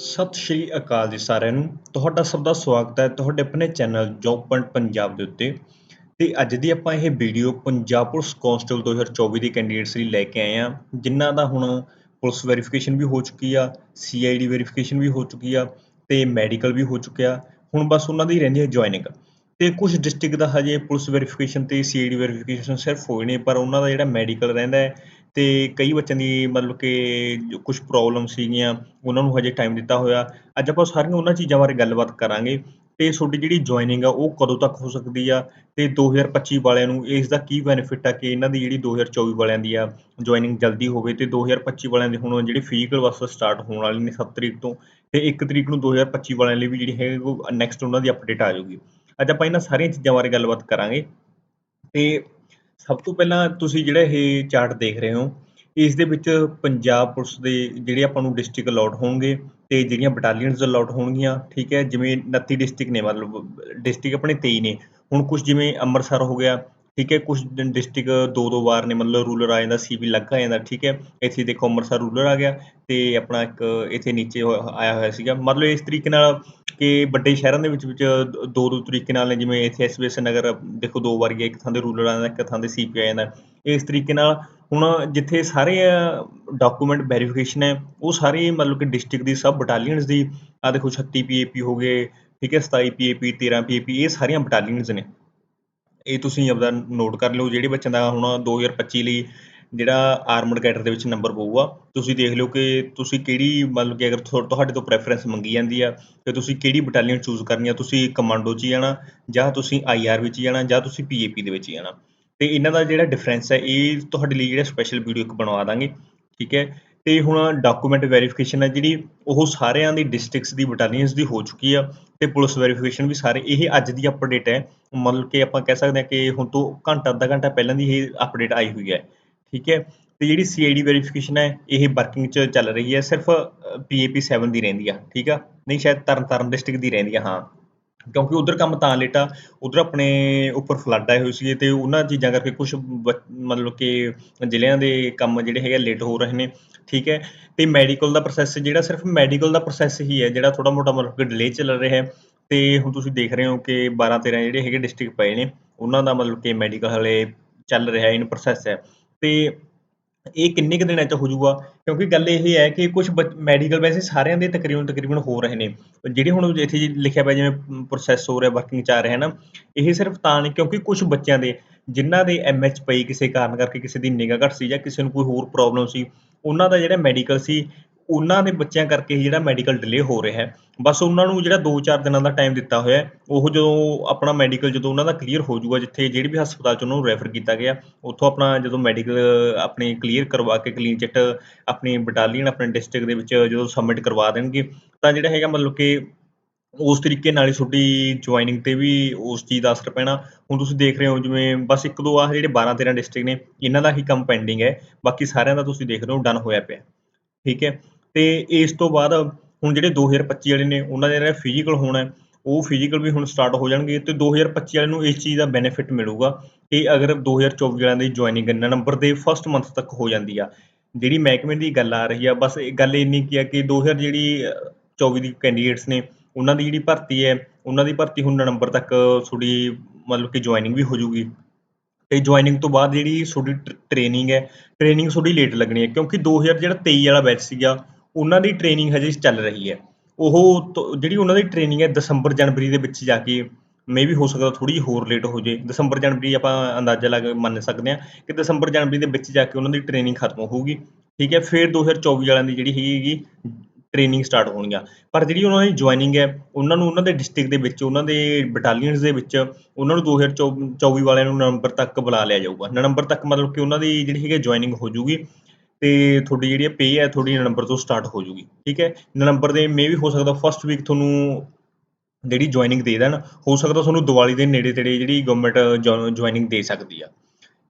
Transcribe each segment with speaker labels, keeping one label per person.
Speaker 1: ਸਤਿ ਸ਼੍ਰੀ ਅਕਾਲ ਜੀ ਸਾਰਿਆਂ ਨੂੰ। ਤੁਹਾਡਾ ਸਭ ਦਾ ਸਵਾਗਤ ਹੈ ਤੁਹਾਡੇ ਆਪਣੇ ਚੈਨਲ ਜੌਬ ਪੁਆਇੰਟ ਪੰਜਾਬ ਦੇ ਉੱਤੇ। ਤੇ ਅੱਜ ਦੀ ਆਪਾਂ ਇਹ ਵੀਡੀਓ ਪੰਜਾਬ ਪੁਲਿਸ ਕਾਂਸਟੇਬਲ 2024 ਦੇ ਕੈਂਡੀਡੇਟਸ ਲਈ ਲੈ ਕੇ ਆਏ ਆ ਜਿਨ੍ਹਾਂ ਦਾ ਹੁਣ ਪੁਲਿਸ ਵੈਰੀਫਿਕੇਸ਼ਨ ਵੀ ਹੋ ਚੁੱਕੀ ਆ, ਸੀਆਈਡੀ ਵੈਰੀਫਿਕੇਸ਼ਨ ਵੀ ਹੋ ਚੁੱਕੀ ਆ ਤੇ ਮੈਡੀਕਲ ਵੀ ਹੋ ਚੁੱਕਿਆ। ਹੁਣ ਬਸ ਉਹਨਾਂ ਦੀ ਰਹਿੰਦੀ ਹੈ ਜੁਆਇਨਿੰਗ। ਤੇ ਕੁਝ ਡਿਸਟ੍ਰਿਕਟ ਦਾ ਹਜੇ ਪੁਲਿਸ ਵੈਰੀਫਿਕੇਸ਼ਨ ਤੇ ਸੀਆਈਡੀ ਵੈਰੀਫਿਕੇਸ਼ਨ ਸਿਰਫ ਹੋਏ ਨੇ, ਪਰ ਉਹਨਾਂ ਦਾ ਜਿਹੜਾ ਮੈਡੀਕਲ ਰਹਿੰਦਾ ਹੈ ਅਤੇ ਕਈ ਬੱਚਿਆਂ ਦੀ ਮਤਲਬ ਕਿ ਕੁਛ ਪ੍ਰੋਬਲਮ ਸੀਗੀਆਂ, ਉਹਨਾਂ ਨੂੰ ਹਜੇ ਟਾਈਮ ਦਿੱਤਾ ਹੋਇਆ। ਅੱਜ ਆਪਾਂ ਸਾਰੀਆਂ ਉਹਨਾਂ ਚੀਜ਼ਾਂ ਬਾਰੇ ਗੱਲਬਾਤ ਕਰਾਂਗੇ ਅਤੇ ਤੁਹਾਡੀ ਜਿਹੜੀ ਜੁਆਇਨਿੰਗ ਆ, ਉਹ ਕਦੋਂ ਤੱਕ ਹੋ ਸਕਦੀ ਆ? ਅਤੇ ਦੋ ਹਜ਼ਾਰ ਪੱਚੀ ਵਾਲਿਆਂ ਨੂੰ ਇਸ ਦਾ ਕੀ ਬੈਨੀਫਿਟ ਆ ਕਿ ਇਹਨਾਂ ਦੀ ਜਿਹੜੀ 2024 ਵਾਲਿਆਂ ਦੀ ਆ ਜੁਆਇਨਿੰਗ ਜਲਦੀ ਹੋਵੇ ਅਤੇ ਦੋ ਹਜ਼ਾਰ ਪੱਚੀ ਵਾਲਿਆਂ ਦੇ ਹੁਣ ਜਿਹੜੀ ਫਿਜ਼ੀਕਲ ਵਾਸਤੇ ਸਟਾਰਟ ਹੋਣ ਵਾਲੀ ਨੇ ਸੱਤ ਤਰੀਕ ਤੋਂ ਅਤੇ ਇੱਕ ਤਰੀਕ ਨੂੰ 2025 ਵਾਲਿਆਂ ਲਈ ਵੀ ਜਿਹੜੀ ਹੈ ਉਹ ਨੈਕਸਟ ਉਹਨਾਂ ਦੀ ਅਪਡੇਟ ਆ ਜਾਊਗੀ। ਅੱਜ ਆਪਾਂ ਇਹਨਾਂ ਸਾਰੀਆਂ ਚੀਜ਼ਾਂ ਬਾਰੇ ਗੱਲਬਾਤ ਕਰਾਂਗੇ ਅਤੇ ਸਭ ਤੋਂ ਪਹਿਲਾਂ ਤੁਸੀਂ ਜਿਹੜਾ ਇਹ ਚਾਰਟ ਦੇਖ ਰਹੇ ਹੋ, ਇਸ ਦੇ ਵਿੱਚ ਪੰਜਾਬ ਪੁਲਿਸ ਦੇ ਜਿਹੜੇ ਆਪਾਂ ਨੂੰ ਡਿਸਟ੍ਰਿਕਟ ਅਲਾਟ ਹੋਣਗੇ ਤੇ ਜਿਹੜੀਆਂ ਬਟਾਲੀਅਨਸ ਅਲਾਟ ਹੋਣਗੀਆਂ, ਠੀਕ ਹੈ, ਜਿਵੇਂ 29 ਡਿਸਟ੍ਰਿਕਟ ਨੇ ਮਤਲਬ ਡਿਸਟ੍ਰਿਕਟ ਆਪਣੇ 23 ਨੇ, ਹੁਣ ਕੁਝ ਜਿਵੇਂ ਅੰਮ੍ਰਿਤਸਰ ਹੋ ਗਿਆ, ਠੀਕ ਹੈ ਕੁਝ ਡਿਸਟ੍ਰਿਕਟ ਦੋ ਦੋ ਵਾਰ ਨੇ, ਮਤਲਬ ਰੂਲਰ ਆ ਜਾਂਦਾ, ਸੀਵੀ ਲੱਗ ਆ ਜਾਂਦਾ, ਠੀਕ ਹੈ, ਇੱਥੇ ਦੇਖੋ ਅੰਮ੍ਰਿਤਸਰ ਰੂਲਰ ਆ ਗਿਆ ਤੇ ਆਪਣਾ ਇੱਕ ਇੱਥੇ ਨੀਚੇ ਆਇਆ ਹੋਇਆ ਸੀਗਾ, ਮਤਲਬ ਇਸ ਤਰੀਕੇ ਨਾਲ ਕਿ ਵੱਡੇ ਸ਼ਹਿਰਾਂ ਦੇ ਵਿੱਚ ਵਿੱਚ ਦੋ ਦੋ ਤਰੀਕੇ ਨਾਲ ਨੇ, ਜਿਵੇਂ ਇੱਥੇ ਐਸਬੀਐਸ ਨਗਰ ਦੇਖੋ ਦੋ ਵਾਰੀ ਗਿਆ ਇੱਕ ਥਾਂ ਦੇ ਰੂਰਲ ਆ ਜਾਂਦਾ ਇੱਕ ਥਾਂ ਦੇ ਸੀਪੀ ਆ ਜਾਂਦਾ ਇਸ ਤਰੀਕੇ ਨਾਲ ਹੁਣ ਜਿੱਥੇ ਸਾਰੇ ਡਾਕੂਮੈਂਟ ਵੈਰੀਫਿਕੇਸ਼ਨ ਹੈ, ਉਹ ਸਾਰੇ ਮਤਲਬ ਕਿ ਡਿਸਟ੍ਰਿਕਟ ਦੀ ਸਭ ਬਟਾਲੀਅਨਸ ਦੀ ਆ ਦੇਖੋ 36 ਪੀਏਪੀ ਹੋ ਗਏ, ਠੀਕ ਹੈ 27 ਪੀਏਪੀ 13 ਪੀਏਪੀ ਇਹ ਸਾਰੀਆਂ ਬਟਾਲੀਅਨਸ ਨੇ। ਇਹ ਤੁਸੀਂ ਆਪਦਾ ਨੋਟ ਕਰ ਲਓ, ਜਿਹੜੇ ਬੱਚਿਆਂ ਦਾ ਹੁਣ 2025 ਲਈ ਜਿਹੜਾ ਆਰਮਡ ਕੈਡਰ ਦੇ ਵਿੱਚ ਨੰਬਰ ਪਊਗਾ, ਤੁਸੀਂ ਦੇਖ ਲਿਓ ਕਿ ਤੁਸੀਂ ਕਿਹੜੀ ਮਤਲਬ ਕਿ ਅਗਰ ਤੁਹਾਡੇ ਤੋਂ ਪ੍ਰੈਫਰੈਂਸ ਮੰਗੀ ਜਾਂਦੀ ਆ ਕਿ ਤੁਸੀਂ ਕਿਹੜੀ ਬਟਾਲੀਅਨ ਚੂਜ਼ ਕਰਨੀ ਆ, ਤੁਸੀਂ ਕਮਾਂਡੋ 'ਚ ਜਾਣਾ, ਜਾਂ ਤੁਸੀਂ ਆਈਆਰ ਵਿੱਚ ਜਾਣਾ, ਜਾਂ ਤੁਸੀਂ ਪੀਏਪੀ ਦੇ ਵਿੱਚ ਜਾਣਾ। ਤੇ ਇਹਨਾਂ ਦਾ ਜਿਹੜਾ ਡਿਫਰੈਂਸ ਹੈ ਇਹ ਤੁਹਾਡੇ ਲਈ ਜਿਹੜਾ ਸਪੈਸ਼ਲ ਵੀਡੀਓ ਇੱਕ ਬਣਵਾ ਦਾਂਗੇ, ਠੀਕ ਹੈ? ਤੇ ਹੁਣ ਡਾਕੂਮੈਂਟ ਵੈਰੀਫਿਕੇਸ਼ਨ ਹੈ ਜਿਹੜੀ, ਉਹ ਸਾਰਿਆਂ ਦੀ ਡਿਸਟ੍ਰਿਕਟਸ ਦੀ ਬਟਾਲੀਅਨਸ ਦੀ ਹੋ ਚੁੱਕੀ ਆ, ਤੇ ਪੁਲਿਸ ਵੈਰੀਫਿਕੇਸ਼ਨ ਵੀ ਸਾਰੇ, ਇਹ ਅੱਜ ਦੀ ਅਪਡੇਟ ਹੈ। ਮਤਲਬ ਕਿ ਆਪਾਂ ਕਹਿ ਸਕਦੇ ਹਾਂ ਕਿ ਹੁਣ ਤੋਂ ਘੰਟਾ, ਅੱਧਾ ਘੰਟਾ ਪਹਿਲਾਂ ਦੀ ਇਹ ਅਪਡੇਟ ਆਈ ਹੋਈ ਹੈ। ਠੀਕ ਹੈ? ਤੇ ਜਿਹੜੀ ਸੀਆਈਡੀ ਵੈਰੀਫਿਕੇਸ਼ਨ ਹੈ, ਇਹ ਵਰਕਿੰਗ 'ਚ ਚੱਲ ਰਹੀ ਹੈ, ਸਿਰਫ ਪੀਏਪੀ 7 ਦੀ ਰਹਿੰਦੀ ਆ, ਠੀਕ ਆ? ਨਹੀਂ, ਸ਼ਾਇਦ ਤਰਨ ਤਾਰਨ ਡਿਸਟ੍ਰਿਕਟ ਦੀ ਰਹਿੰਦੀ ਆ, ਹਾਂ। ਕਿਉਂਕਿ ਉਧਰ ਕੰਮ ਤਾਂ ਲੇਟਾ, ਉਧਰ ਆਪਣੇ ਉੱਪਰ ਫਲੱਡ ਆਏ ਹੋਏ ਸੀਗੇ ਤੇ ਉਹਨਾਂ ਚੀਜ਼ਾਂ ਕਰਕੇ ਕੁਝ ਮਤਲਬ ਕਿ ਜ਼ਿਲ੍ਹਿਆਂ ਦੇ ਕੰਮ ਜਿਹੜੇ ਹੈਗੇ ਲੇਟ ਹੋ ਰਹੇ ਨੇ, ਠੀਕ ਹੈ? ਤੇ ਮੈਡੀਕਲ ਦਾ ਪ੍ਰੋਸੈਸ ਜਿਹੜਾ ਸਿਰਫ ਮੈਡੀਕਲ ਦਾ ਪ੍ਰੋਸੈਸ ਹੀ ਹੈ, ਜਿਹੜਾ ਥੋੜਾ ਮੋਟਾ ਮਤਲਬ ਕਿ ਡਿਲੇ ਚੱਲ ਰਿਹਾ ਹੈ। ਤੇ ਹੁਣ ਤੁਸੀਂ ਦੇਖ ਰਹੇ ਹੋ ਕਿ 12 13 ਜਿਹੜੇ ਹੈਗੇ ਡਿਸਟ੍ਰਿਕਟ ਪਏ ਨੇ, ਉਹਨਾਂ ਦਾ ਮਤਲਬ ਕਿ ਮੈਡੀਕਲ ਹਲੇ ਚੱਲ ਰਿਹਾ ਇਨ ਪ੍ਰੋਸੈਸ ਹੈ। ਤੇ ਇਹ ਕਿੰਨੇ ਕੁ ਦਿਨਾਂ 'ਚ ਹੋ ਜਾਊਗਾ? ਕਿਉਂਕਿ ਗੱਲ ਇਹ ਹੈ ਕਿ ਕੁਝ ਮੈਡੀਕਲ ਵੈਸੇ ਸਾਰਿਆਂ ਦੇ ਤਕਰੀਬਨ ਤਕਰੀਬਨ ਹੋ ਰਹੇ ਨੇ। ਜਿਹੜੇ ਹੁਣ ਇੱਥੇ ਲਿਖਿਆ ਪਿਆ ਜਿਵੇਂ ਪ੍ਰੋਸੈਸ ਹੋ ਰਿਹਾ ਵਰਕਿੰਗ 'ਚ ਆ ਰਿਹਾ ਹੈ ਨਾ, ਇਹ ਸਿਰਫ ਤਾਂ ਨਹੀਂ, ਕਿਉਂਕਿ ਕੁਝ ਬੱਚਿਆਂ ਦੇ, ਜਿਨ੍ਹਾਂ ਦੇ ਐਮਐਚ ਪਈ ਕਿਸੇ ਕਾਰਨ ਕਰਕੇ ਕਿਸੇ ਦੀ ਨਿਗਾਹ ਘੱਟ ਸੀ ਜਾਂ ਕਿਸੇ ਨੂੰ ਕੋਈ ਹੋਰ ਪ੍ਰੋਬਲਮ ਸੀ, ਉਹਨਾਂ ਦਾ ਜਿਹੜਾ ਮੈਡੀਕਲ ਸੀ ਉਹਨਾਂ ਦੇ ਬੱਚਿਆਂ ਕਰਕੇ ਜਿਹੜਾ ਮੈਡੀਕਲ ਡਿਲੇ ਹੋ ਰਿਹਾ ਹੈ। ਬਸ ਉਹਨਾਂ ਨੂੰ ਜਿਹੜਾ 2-4 ਦਿਨਾਂ ਦਾ ਟਾਈਮ ਦਿੱਤਾ ਹੋਇਆ ਉਹ ਜਦੋਂ ਆਪਣਾ ਮੈਡੀਕਲ ਜਦੋਂ ਉਹਨਾਂ ਦਾ ਕਲੀਅਰ ਹੋ ਜਾਊਗਾ, ਜਿੱਥੇ ਜਿਹੜੇ ਵੀ ਹਸਪਤਾਲ 'ਚ ਉਹਨਾਂ ਨੂੰ ਰੈਫਰ ਕੀਤਾ ਗਿਆ, ਉੱਥੋਂ ਆਪਣਾ ਜਦੋਂ ਮੈਡੀਕਲ ਆਪਣੇ ਕਲੀਅਰ ਕਰਵਾ ਕੇ ਕਲੀਨ ਚਿੱਟ ਆਪਣੀ ਬਟਾਲੀਅਨ ਆਪਣੇ ਡਿਸਟ੍ਰਿਕਟ ਦੇ ਵਿੱਚ ਜਦੋਂ ਸਬਮਿਟ ਕਰਵਾ ਦੇਣਗੇ, ਤਾਂ ਜਿਹੜਾ ਹੈਗਾ ਮਤਲਬ ਕਿ ਉਸ ਤਰੀਕੇ ਨਾਲ ਹੀ ਤੁਹਾਡੀ ਜੁਆਇਨਿੰਗ ਤੇ ਵੀ ਉਸ ਚੀਜ਼ ਦਾ ਅਸਰ ਪੈਣਾ। ਹੁਣ ਤੁਸੀਂ ਦੇਖ ਰਹੇ ਹੋ ਜਿਵੇਂ ਬਸ ਇੱਕ ਦੋ ਆ ਜਿਹੜੇ 12 13 ਡਿਸਟ੍ਰਿਕਟ ਨੇ, ਇਹਨਾਂ ਦਾ ਹੀ ਕੰਮ ਪੈਂਡਿੰਗ ਹੈ, ਬਾਕੀ ਸਾਰਿਆਂ ਦਾ ਤੁਸੀਂ ਦੇਖ ਰਹੇ ਹੋ ਡਨ ਹੋਇਆ ਪਿਆ। ਠੀਕ ਹੈ। ਅਤੇ ਇਸ ਤੋਂ ਬਾਅਦ ਹੁਣ ਜਿਹੜੇ 2025 ਵਾਲੇ ਨੇ, ਉਹਨਾਂ ਦਾ ਜਿਹੜਾ ਫਿਜ਼ੀਕਲ ਹੋਣਾ ਉਹ ਫਿਜ਼ੀਕਲ ਵੀ ਹੁਣ ਸਟਾਰਟ ਹੋ ਜਾਣਗੇ ਅਤੇ ਦੋ ਹਜ਼ਾਰ ਪੱਚੀ ਵਾਲੇ ਨੂੰ ਇਸ ਚੀਜ਼ ਦਾ ਬੈਨੀਫਿਟ ਮਿਲੂਗਾ ਕਿ ਅਗਰ 2024 ਵਾਲਿਆਂ ਦੀ ਜੁਆਇਨਿੰਗ ਨੰਬਰ ਦੇ ਫਸਟ ਮੰਥ ਤੱਕ ਹੋ ਜਾਂਦੀ ਆ। ਜਿਹੜੀ ਮਹਿਕਮੇ ਦੀ ਗੱਲ ਆ ਰਹੀ ਆ, ਬਸ ਇਹ ਗੱਲ ਇੰਨੀ ਕੀ ਆ ਕਿ 2000 ਜਿਹੜੀ 24 ਦੀ ਕੈਂਡੀਡੇਟਸ ਨੇ, ਉਹਨਾਂ ਦੀ ਜਿਹੜੀ ਭਰਤੀ ਹੈ, ਉਹਨਾਂ ਦੀ ਭਰਤੀ ਹੁਣ ਨਵੰਬਰ ਤੱਕ ਤੁਹਾਡੀ ਮਤਲਬ ਕਿ ਜੁਆਇਨਿੰਗ ਵੀ ਹੋ ਜੂਗੀ। ਤੇ ਜੁਆਇਨਿੰਗ ਤੋਂ ਬਾਅਦ ਜਿਹੜੀ ਤੁਹਾਡੀ ਟ੍ਰੇਨਿੰਗ ਹੈ ਟ੍ਰੇਨਿੰਗ ਤੁਹਾਡੀ ਲੇਟ ਲੱਗਣੀ ਹੈ, ਕਿਉਂਕਿ 2000 ਜਿਹੜਾ 23 ਵਾਲਾ ਬੈਚ ਸੀਗਾ ਉਹਨਾਂ ਦੀ ਟ੍ਰੇਨਿੰਗ ਹਜੇ ਚੱਲ ਰਹੀ ਹੈ। ਉਹ ਜਿਹੜੀ ਉਹਨਾਂ ਦੀ ਟ੍ਰੇਨਿੰਗ ਹੈ ਦਸੰਬਰ ਜਨਵਰੀ ਦੇ ਵਿੱਚ ਜਾ ਕੇ ਮੇ ਵੀ ਹੋ ਸਕਦਾ ਥੋੜੀ ਹੋਰ ਲੇਟ ਹੋ ਜੇ। ਦਸੰਬਰ ਜਨਵਰੀ ਆਪਾਂ ਅੰਦਾਜ਼ਾ ਲਾ ਮੰਨ ਸਕਦੇ ਹਾਂ ਕਿ ਦਸੰਬਰ ਜਨਵਰੀ ਦੇ ਵਿੱਚ ਜਾ ਕੇ ਉਹਨਾਂ ਦੀ ਟ੍ਰੇਨਿੰਗ ਖਤਮ ਹੋਊਗੀ। ਠੀਕ ਹੈ, ਫਿਰ 2024 ਵਾਲਿਆਂ ਦੀ ਜਿਹੜੀ ਹੈਗੀ ਟ੍ਰੇਨਿੰਗ ਸਟਾਰਟ ਹੋਣਗੀਆਂ। ਪਰ ਜਿਹੜੀ ਉਹਨਾਂ ਦੀ ਜੁਆਇਨਿੰਗ ਹੈ, ਉਹਨਾਂ ਨੂੰ ਉਹਨਾਂ ਦੇ ਡਿਸਟ੍ਰਿਕਟ ਦੇ ਵਿੱਚ, ਉਹਨਾਂ ਦੇ ਬਟਾਲੀਅਨਸ ਦੇ ਵਿੱਚ ਉਹਨਾਂ ਨੂੰ 2024 ਵਾਲਿਆਂ ਨੂੰ ਨਵੰਬਰ ਤੱਕ ਬੁਲਾ ਲਿਆ ਜਾਊਗਾ। ਨਵੰਬਰ ਤੱਕ ਮਤਲਬ ਕਿ ਉਹਨਾਂ ਦੀ ਜਿਹੜੀ ਹੈਗੀ ਜੁਆਇਨਿੰਗ ਹੋ ਜੂਗੀ ਤੇ ਤੁਹਾਡੀ ਜਿਹੜੀ ਪੇ ਹੈ, ਤੁਹਾਡੀ ਨਵੰਬਰ ਤੋਂ ਸਟਾਰਟ ਹੋ ਜੂਗੀ, ਠੀਕ ਹੈ? ਨਵੰਬਰ ਦੇ ਮੇ ਵੀ ਹੋ ਸਕਦਾ ਫਸਟ ਵੀਕ ਤੁਹਾਨੂੰ ਜਿਹੜੀ ਜੁਆਇਨਿੰਗ ਦੇ ਦੇਣ, ਹੋ ਸਕਦਾ ਤੁਹਾਨੂੰ ਦੀਵਾਲੀ ਦੇ ਨੇੜੇ ਤੇੜੇ ਜਿਹੜੀ ਗਵਰਨਮੈਂਟ ਜੁਆਇਨਿੰਗ ਦੇ ਸਕਦੀ ਆ,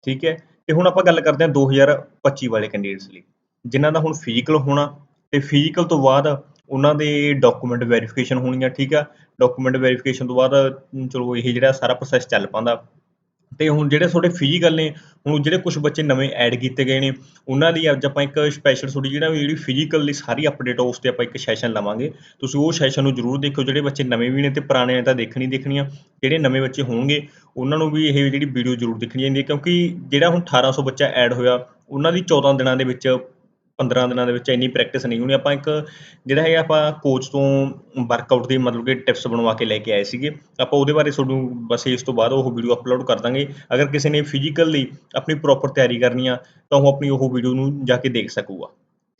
Speaker 1: ਠੀਕ ਹੈ? ਤੇ ਹੁਣ ਆਪਾਂ ਗੱਲ ਕਰਦੇ ਹਾਂ 2025 ਵਾਲੇ ਕੈਂਡੀਡੇਟਸ ਲਈ, ਜਿਨ੍ਹਾਂ ਦਾ ਹੁਣ ਫਿਜ਼ੀਕਲ ਹੋਣਾ, ਤੇ ਫਿਜ਼ੀਕਲ ਤੋਂ ਬਾਅਦ ਉਹਨਾਂ ਦੇ ਡਾਕੂਮੈਂਟ ਵੈਰੀਫਿਕੇਸ਼ਨ ਹੋਣੀ ਆ ਠੀਕ ਆ? ਡਾਕੂਮੈਂਟ ਵੈਰੀਫਿਕੇਸ਼ਨ ਤੋਂ ਬਾਅਦ, ਚਲੋ ਇਹ ਜਿਹੜਾ ਸਾਰਾ ਪ੍ਰੋਸੈਸ ਚੱਲ ਪਾਉਂਦਾ ਅਤੇ ਹੁਣ ਜਿਹੜੇ ਤੁਹਾਡੇ ਫਿਜ਼ੀਕਲ ਨੇ, ਹੁਣ ਜਿਹੜੇ ਕੁਛ ਬੱਚੇ ਨਵੇਂ ਐਡ ਕੀਤੇ ਗਏ ਨੇ, ਉਹਨਾਂ ਲਈ ਅੱਜ ਆਪਾਂ ਇੱਕ ਸਪੈਸ਼ਲ ਤੁਹਾਡੀ ਜਿਹੜਾ ਜਿਹੜੀ ਫਿਜ਼ੀਕਲ ਦੀ ਸਾਰੀ ਅਪਡੇਟ ਉਸ ਤੇ ਆਪਾਂ ਇੱਕ ਸੈਸ਼ਨ ਲਵਾਂਗੇ। ਤੁਸੀਂ ਉਹ ਸੈਸ਼ਨ ਨੂੰ ਜ਼ਰੂਰ ਦੇਖਿਓ, ਜਿਹੜੇ ਬੱਚੇ ਨਵੇਂ ਵੀ ਨੇ ਅਤੇ ਪੁਰਾਣੇ ਨੇ ਤਾਂ ਦੇਖਣੀ ਦੇਖਣੀਆਂ, ਜਿਹੜੇ ਨਵੇਂ ਬੱਚੇ ਹੋਣਗੇ, ਉਹਨਾਂ ਨੂੰ ਵੀ ਇਹ ਜਿਹੜੀ ਵੀਡੀਓ ਜ਼ਰੂਰ ਦੇਖਣੀ ਚਾਹੀਦੀ ਹੈ, ਕਿਉਂਕਿ ਜਿਹੜਾ ਹੁਣ 1800 ਬੱਚਾ ਐਡ ਹੋਇਆ, ਉਹਨਾਂ ਦੀ 14 ਦਿਨਾਂ ਦੇ ਵਿੱਚ 15 ਦਿਨਾਂ ਦੇ ਵਿੱਚ ਇੰਨੀ ਪ੍ਰੈਕਟਿਸ ਨਹੀਂ ਹੋਣੀ। ਆਪਾਂ ਇੱਕ ਜਿਹੜਾ ਹੈਗਾ ਆਪਾਂ ਕੋਚ ਤੋਂ ਵਰਕਆਊਟ ਦੀ ਮਤਲਬ ਕਿ ਟਿਪਸ ਬਣਵਾ ਕੇ ਲੈ ਕੇ ਆਏ ਸੀਗੇ। ਆਪਾਂ ਉਹਦੇ ਬਾਰੇ ਤੁਹਾਨੂੰ ਬਸ ਇਸ ਤੋਂ ਬਾਅਦ ਉਹ ਵੀਡੀਓ ਅਪਲੋਡ ਕਰ ਦਾਂਗੇ। ਅਗਰ ਕਿਸੇ ਨੇ ਫਿਜ਼ੀਕਲ ਲਈ ਆਪਣੀ ਪ੍ਰੋਪਰ ਤਿਆਰੀ ਕਰਨੀ ਆ, ਤਾਂ ਉਹ ਆਪਣੀ ਉਹ ਵੀਡੀਓ ਨੂੰ ਜਾ ਕੇ ਦੇਖ ਸਕੂਗਾ।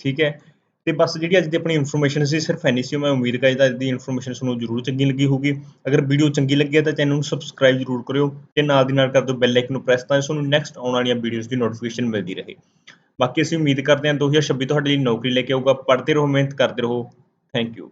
Speaker 1: ਠੀਕ ਹੈ? ਤੇ ਬਸ ਜਿਹੜੀ ਅੱਜ ਦੀ ਆਪਣੀ ਇਨਫੋਰਮੇਸ਼ਨ ਸੀ, ਸਿਰਫ ਐਨੀ ਸੀ। ਮੈਂ ਉਮੀਦ ਕਰਦਾ ਅੱਜ ਦੀ ਇਨਫੋਰਮੇਸ਼ਨ ਤੁਹਾਨੂੰ ਜ਼ਰੂਰ ਚੰਗੀ ਲੱਗੀ ਹੋਊਗੀ। ਅਗਰ ਵੀਡੀਓ ਚੰਗੀ ਲੱਗੀ ਹੈ ਤਾਂ ਚੈਨਲ ਨੂੰ ਸਬਸਕ੍ਰਾਈਬ ਜ਼ਰੂਰ ਕਰਿਓ ਤੇ ਨਾਲ ਦੀ ਨਾਲ ਕਰ ਦਿਓ ਬੈਲ ਆਈਕਨ ਨੂੰ ਪ੍ਰੈਸ ਤਾਂ ਤੁਹਾਨੂੰ ਨੈਕਸਟ ਆਉਣ ਵਾਲੀਆਂ ਵੀਡੀਓਜ਼ ਦੀ ਨੋਟੀਫਿਕੇਸ਼ਨ ਮਿਲਦੀ ਰਹੇ। ਬਾਕੀ ਅਸੀਂ ਉਮੀਦ ਕਰਦੇ ਹਾਂ 2026 ਤੁਹਾਡੇ ਲਈ ਨੌਕਰੀ ਲੈ ਕੇ ਆਊਗਾ, ਪੜ੍ਹਦੇ ਰਹੋ, ਮਿਹਨਤ ਕਰਦੇ ਰਹੋ। Thank you